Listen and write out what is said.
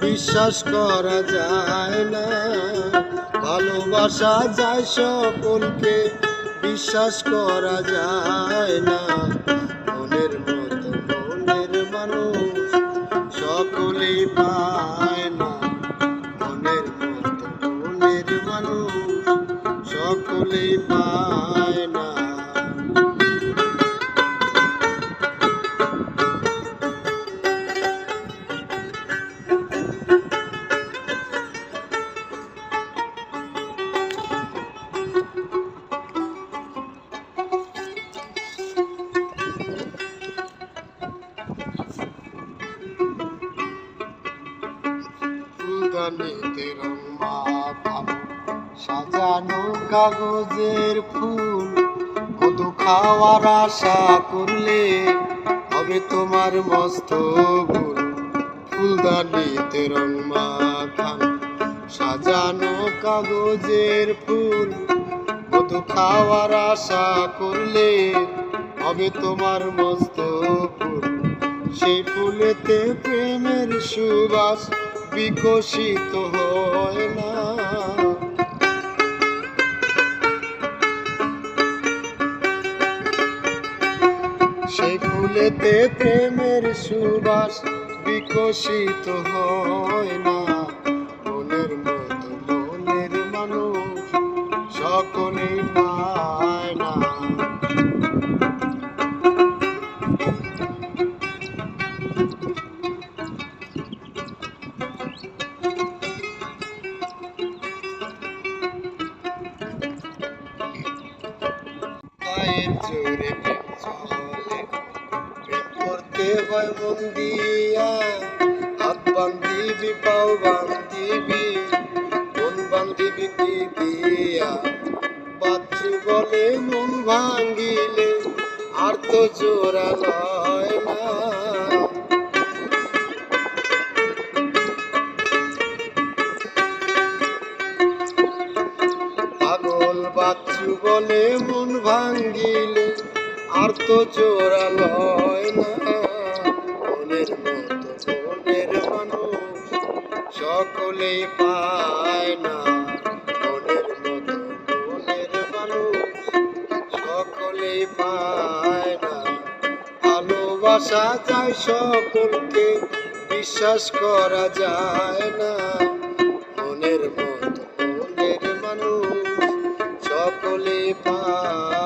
বিশ্বাস করা যায় না। ভালোবাসা যায় সকলকে, বিশ্বাস করা যায় না। মনের মতো মনের মানুষ সকলেই পায় না। মনের মতো মনের মানুষ সকলেই পায় না। সাজানো কাগজের ফুল কত খাওয়ার আশা করলে হবে তোমার মস্ত ভুল। ফুলদানিতে রং মাখানো সাজানো কাগজের ফুল কত খাওয়ার আশা করলে হবে তোমার মস্ত ফুল সেই ফুলেতে প্রেমের সুবাস বিকশিত হয় না। সে ফুলেতে প্রেমের সুবাস বিকশিত হয় না। পায়ের জোরে প্রেম চলে প্রেম করতে হয় মন দিয়া। হাত বান্ধিবি, পাও বান্ধিবি, মন বান্ধিবি দিয়া? বাচ্চু বলে মন ভাঙ্গিলে আর তো জোরা লয় না। বাচ্চু বলে মন ভাঙ্গিলে, আর তো জোড়া লয় না। মতো মনের মানুষ সকলেই পায় না। মতো সকলেই পায় না। ভালোবাসা যায় সকলকে, বিশ্বাস করা যায় না। মনের মতো পায়